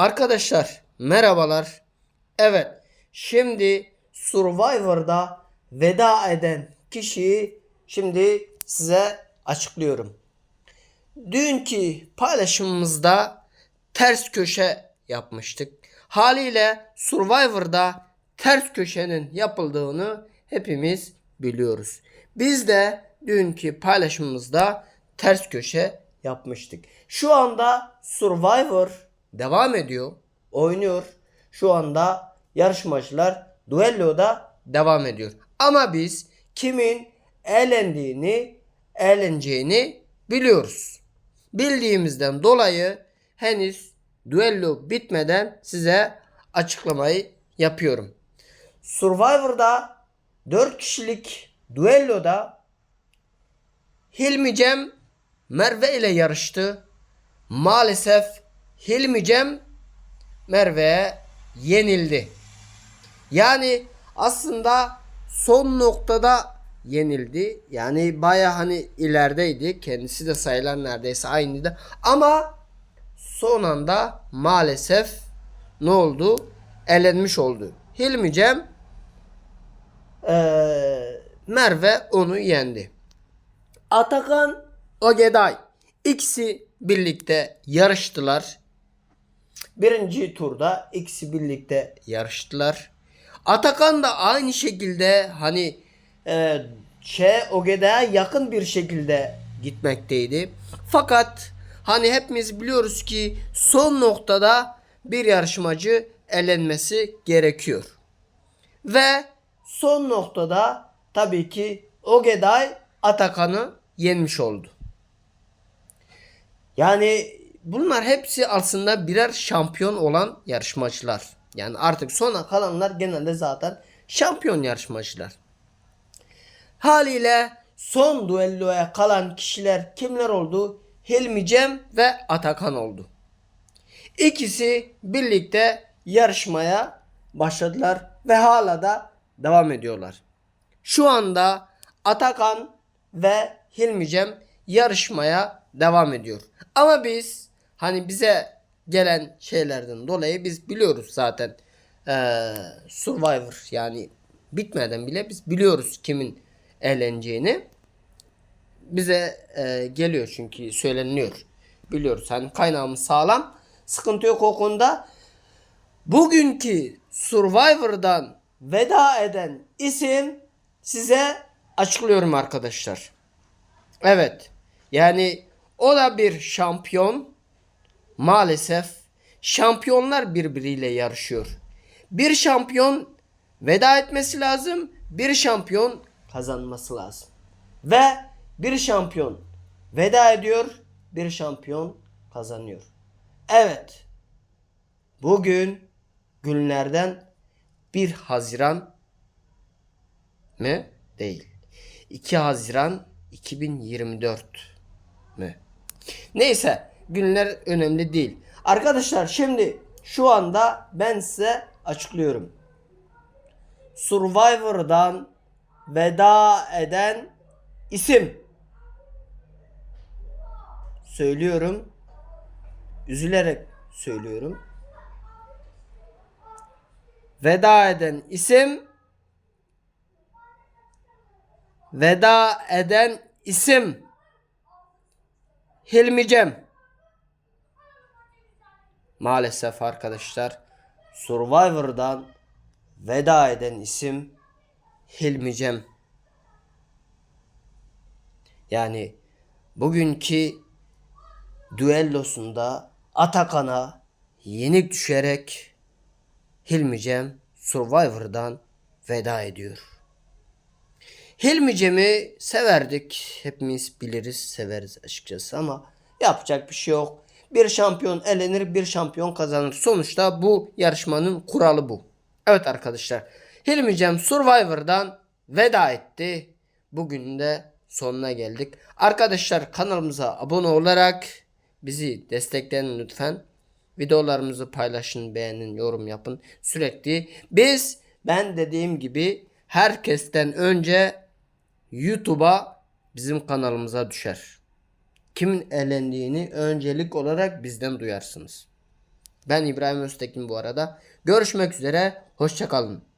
Arkadaşlar merhabalar. Evet şimdi Survivor'da veda eden kişiyi şimdi size açıklıyorum. Dünkü paylaşımımızda ters köşe yapmıştık. Haliyle Survivor'da ters köşenin yapıldığını hepimiz biliyoruz. Biz de dünkü paylaşımımızda ters köşe yapmıştık. Şu anda Survivor devam ediyor, oynuyor. Şu anda yarışmacılar duelloda devam ediyor. Ama biz kimin eğlendiğini, eğleneceğini biliyoruz. Bildiğimizden dolayı henüz düello bitmeden size açıklamayı yapıyorum. Survivor'da 4 kişilik düelloda Hilmi Cem Merve ile yarıştı. Maalesef Hilmi Cem Merve'ye yenildi. Yani aslında son noktada yenildi. Yani baya hani ilerideydi. Kendisi de sayılar neredeyse aynıydı. Ama son anda maalesef ne oldu? Elenmiş oldu. Hilmi Cem eee, Merve onu yendi. Atakan Ogeday ikisi birlikte yarıştılar. Birinci turda ikisi birlikte yarıştılar. Atakan da aynı şekilde hani e, şey Ogeday'a yakın bir şekilde gitmekteydi. Fakat hani hepimiz biliyoruz ki son noktada bir yarışmacı elenmesi gerekiyor. Ve son noktada tabii ki Ogeday Atakan'ı yenmiş oldu. Yani bunlar hepsi aslında birer şampiyon olan yarışmacılar. Yani artık sona kalanlar genelde zaten şampiyon yarışmacılar. Haliyle son duelloya kalan kişiler kimler oldu? Hilmi Cem ve Atakan oldu. İkisi birlikte yarışmaya başladılar ve hala da devam ediyorlar. Şu anda Atakan ve Hilmi Cem yarışmaya devam ediyor. Ama biz hani bize gelen şeylerden dolayı biz biliyoruz zaten eee, Survivor yani bitmeden bile biz biliyoruz kimin eğleneceğini. Bize eee, geliyor çünkü söyleniliyor. Biliyoruz hani kaynağımız sağlam. Sıkıntı yok o konuda. Bugünkü Survivor'dan veda eden isim size açıklıyorum arkadaşlar. Evet. Yani o da bir şampiyon. Maalesef şampiyonlar birbiriyle yarışıyor. Bir şampiyon veda etmesi lazım. Bir şampiyon kazanması lazım. Ve bir şampiyon veda ediyor. Bir şampiyon kazanıyor. Evet. Bugün günlerden 1 Haziran mı? Değil. 2 Haziran 2024 mü? Neyse günler önemli değil. Arkadaşlar şimdi şu anda ben size açıklıyorum. Survivor'dan veda eden isim. Söylüyorum. Üzülerek söylüyorum. Veda eden isim veda eden isim Hilmi Cem. Maalesef arkadaşlar Survivor'dan veda eden isim Hilmi Cem. Yani bugünkü düellosunda Atakan'a yenik düşerek Hilmi Cem Survivor'dan veda ediyor. Hilmi Cem'i severdik. Hepimiz biliriz, severiz açıkçası ama yapacak bir şey yok. Bir şampiyon elenir, bir şampiyon kazanır. Sonuçta bu yarışmanın kuralı bu. Evet arkadaşlar. Hilmi Cem Survivor'dan veda etti. Bugün de sonuna geldik. Arkadaşlar kanalımıza abone olarak bizi destekleyin lütfen. Videolarımızı paylaşın, beğenin, yorum yapın. Sürekli biz ben dediğim gibi herkesten önce YouTube'a bizim kanalımıza düşer. Kimin elendiğini öncelik olarak bizden duyarsınız. Ben İbrahim Öztekin bu arada. Görüşmek üzere. Hoşçakalın.